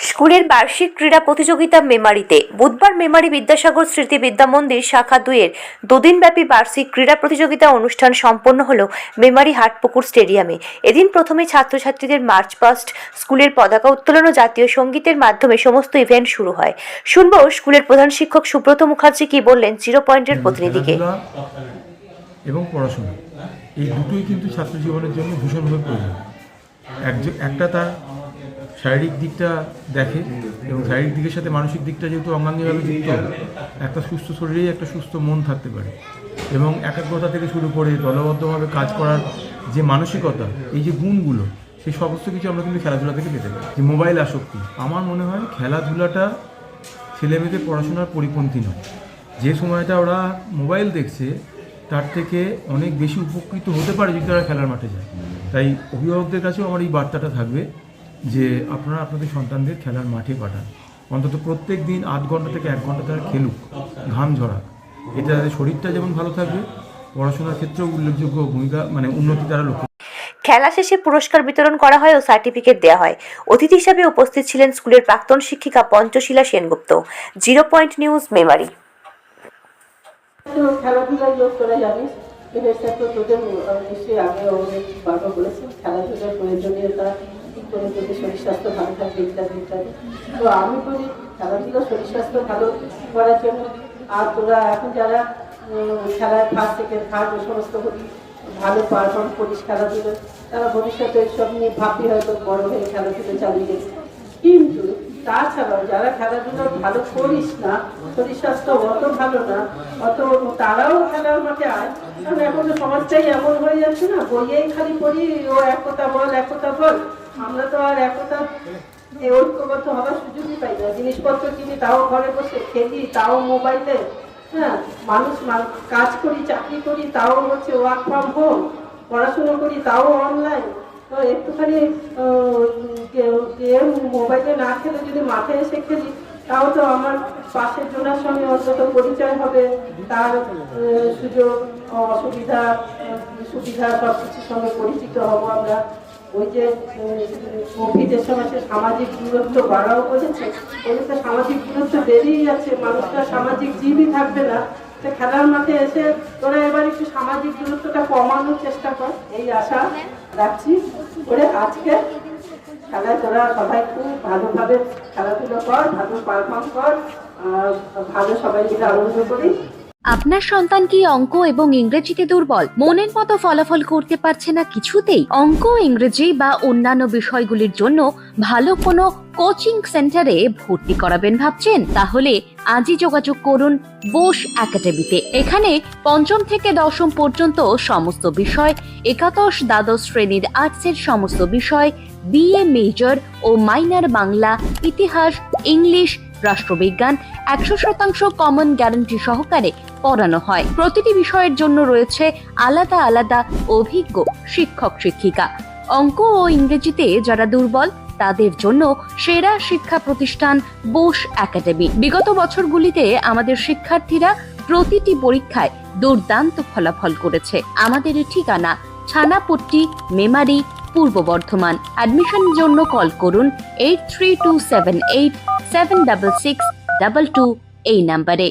স্কুলের বার্ষিক ক্রীড়া প্রতিযোগিতা মেমারিতে বুধবার মেমারি বিদ্যাসাগর স্মৃতি বিদ্যা মন্দির শাখা দুইয়ের দুদিনব্যাপী বার্ষিক ক্রীড়া প্রতিযোগিতা অনুষ্ঠান সম্পন্ন হল মেমারি হাটপুকুর স্টেডিয়ামে। এদিন প্রথমে ছাত্রছাত্রীদের মার্চ পাস্ট স্কুলের পতাকা উত্তোলন ও জাতীয় সঙ্গীতের মাধ্যমে সমস্ত ইভেন্ট শুরু হয়। শুনব স্কুলের প্রধান শিক্ষক সুব্রত মুখার্জি কি বললেন জিরো পয়েন্টের প্রতিনিধিকে। এবং পড়াশোনা, এই দুটোই কিন্তু ছাত্র জীবনের জন্য ভীষণভাবে প্রয়োজন। একটা তার শারীরিক দিকটা দেখে এবং শারীরিক দিকের সাথে মানসিক দিকটা যেহেতু অঙ্গাঙ্গিভাবে যুক্ত, একটা সুস্থ শরীরেই একটা সুস্থ মন থাকতে পারে। এবং একাগ্রতা থেকে শুরু করে দলবদ্ধভাবে কাজ করার যে মানসিকতা, এই যে গুণগুলো, সেই সমস্ত কিছু আমরা কিন্তু খেলাধুলা থেকে পেতে পারি। যে মোবাইল আসক্তি, আমার মনে হয় খেলাধুলাটা ছেলেমেয়েদের পড়াশোনার পরিপন্থী নয়। যে সময়টা ওরা মোবাইল দেখছে, তার থেকে অনেক বেশি উপকৃত হতে পারে যদি তারা খেলার মাঠে যায়। তাই অভিভাবকদের কাছেও আমার এই বার্তাটা থাকবে। যে আপনারা আপনাদের সন্তানদের খেলার মাঠে পাঠান। অন্তত প্রত্যেক দিন আধ ঘণ্টা থেকে এক ঘণ্টা তারা খেলুক ঘাম ঝরাক। এতে তাদের শরীরটা যেমন ভালো থাকবে পড়াশোনার ক্ষেত্রেও উল্লেখযোগ্য ভূমিকা মানে উন্নতি তারা লক্ষ্য খেলা শেষে পুরস্কার বিতরণ করা হয় ও সার্টিফিকেট দেওয়া হয়। অতিথি হিসাবে উপস্থিত ছিলেন স্কুলের প্রাক্তন শিক্ষিকা Panchashila Sengupta. Zero point news Memari. তো খেলাধুলার লোক তোরা জানিস এদের তো তোদের নিশ্চয়ই আগে অনেক বারবার বলেছি করে তোদের শরীর স্বাস্থ্য ভালো থাকবে ইত্যাদি ইত্যাদি। তো আমি বলি খেলাধুলা শরীর স্বাস্থ্য ভালো করার জন্য। আর তোরা এখন যারা খেলায় ফার্স্ট সেকেন্ড থার্ড ও সমস্ত করি ভালো পারফর্ম করিস খেলাধুলো, তারা ভবিষ্যতে সব নিয়ে ভাবি হয়তো বড় হয়ে খেলাধুলো চালিয়ে গেছে কিন্তু তাছাড়াও যারা খেলাধুলো ভালো করিস না, শরীর স্বাস্থ্য অত ভালো না, অত তারাও খেলার মাঠে আয় কারণ এখন সমাজটাই এমন হয়ে যাচ্ছে না, বইয়েই খালি পড়ি, ও একতা বল একতা বল। আমরা তো আর একতা এই ঐক্যবদ্ধ হওয়ার সুযোগই পাই না। জিনিসপত্র কিনি, তাও ঘরে বসে খেলি, তাও মোবাইলে হ্যাঁ মানুষ কাজ করি, চাকরি করি, তাও হচ্ছে ওয়ার্ক ফ্রম হোম পড়াশুনো করি, তাও অনলাইন একটুখানি গেম মোবাইলে না খেলে যদি মাঠে এসে খেলি, তাও তো আমার পাশের জনের সঙ্গে অন্তত পরিচয় হবে, তার সুযোগ, অসুবিধা সুবিধা সব কিছুর সঙ্গে পরিচিত হব আমরা। ওই যে কোভিডের সময় সে সামাজিক দূরত্ব বাড়াও করেছে ওই তো সামাজিক দূরত্ব বেড়েই যাচ্ছে মানুষরা সামাজিক জীবই থাকবে না। তো খেলার মাঠে এসে তোরা এবার একটু সামাজিক দূরত্বটা কমানোর চেষ্টা কর, এই আশা রাখছি। করে আজকে খেলায় তোরা সবাই খুব ভালোভাবে খেলাধুলো কর, ভালো পারফর্ম কর ভালো সবাই মিলে আনন্দ করি। আপনার সন্তান কি অঙ্ক এবং ইংরেজিতে দুর্বল? মনের মতো ফলাফল করতে পারছে না কিছুতেই? অঙ্ক, ইংরেজি বা অন্যান্য বিষয়গুলির জন্য ভালো কোনো কোচিং সেন্টারে ভর্তি করাবেন ভাবছেন? তাহলে আজই যোগাযোগ করুন বোস একাডেমিতে। এখানে পঞ্চম থেকে দশম পর্যন্ত সমস্ত বিষয়, একাদশ, দ্বাদশ শ্রেণির আর্টসের সমস্ত বিষয়, বিএ, মেজর ও মাইনার বাংলা, ইতিহাস, ইংলিশ, রাষ্ট্রবিজ্ঞান একশো শতাংশ কমন গ্যারান্টি সহকারে পড়ানো হয়। প্রতিটি বিষয়ের জন্য রয়েছে আলাদা আলাদা অভিজ্ঞ শিক্ষক, শিক্ষিকা। অঙ্ক ও ইংরেজিতে যারা দুর্বল, তাদের জন্য সেরা শিক্ষা প্রতিষ্ঠান বোস একাডেমি। বিগত বছরগুলিতে আমাদের শিক্ষার্থীরা প্রতিটি পরীক্ষায় দুর্দান্ত ফলাফল করেছে। আমাদের ঠিকানা ছানাপট্টি, মেমারি, পূর্ব বর্ধমান। অ্যাডমিশনের জন্য কল করুন eight three two seven eight seven double six double two এই নাম্বারে